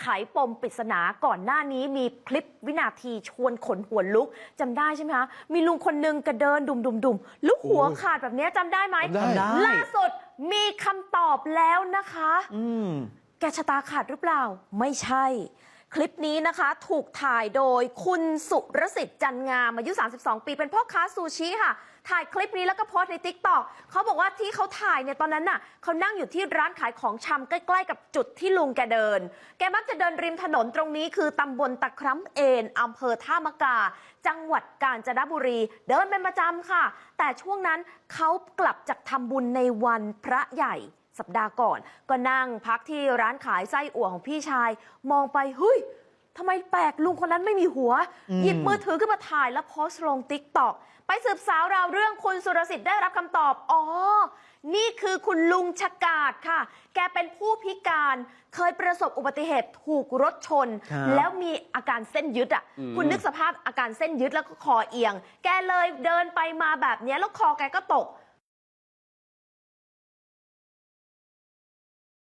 ไขปมปริศนาก่อนหน้านี้มีคลิปวินาทีชวนขนหัวลุกจำได้ใช่ไหมคะ มีลุงคนหนึงกระเดินดุมดุมดุมๆลุกหัวโอ้ยขาดแบบเนี้ยจำได้ไหมจำได้ ล่าสุดมีคำตอบแล้วนะคะ อืม แกชะตาขาดหรือเปล่า ไม่ใช่ คลิปนี้นะคะ ถูกถ่ายโดยคุณสุรสิทธิ์จันงามอายุ 32 ปี เป็นพ่อค้าซูชิค่ะ ถ่ายคลิปนี้แล้วก็โพสต์ในทิกตอกเขาบอกว่าที่เขาถ่ายเนี่ยตอนนั้นน่ะเขานั่งอยู่ที่ร้านขายของชำใกล้ๆ กับจุดที่ลุงแกเดิน แกมักจะเดินริมถนนตรงนี้คือตำบลตะคร้ำเอนอำเภอท่ามะกา จังหวัดกาญจนบุรี เดินเป็นประจำค่ะ แต่ช่วงนั้นเขากลับจากทำบุญในวันพระใหญ่ สัปดาห์ก่อน ก็นั่งพักที่ร้านขายไส้อั่วของพี่ชาย มองไปเฮ้ยทำไมแปลกลุงคนนั้นไม่มีหัวอืมหยิบมือถือขึ้นมาถ่ายแล้วโพสต์ลงติ๊กต็อกไปสืบสาวราวเรื่องคุณสุรสิทธิ์ได้รับคำตอบ อ๋อ นี่คือคุณลุงชะกาดค่ะ แกเป็นผู้พิการ เคยประสบอุบัติเหตุถูกรถชนครับแล้วมีอาการเส้นยึดอะอืมคุณนึกสภาพอาการเส้นยึดแล้วก็คอเอียง แกเลยเดินไปมาแบบเนี้ยแล้วคอแกก็ตก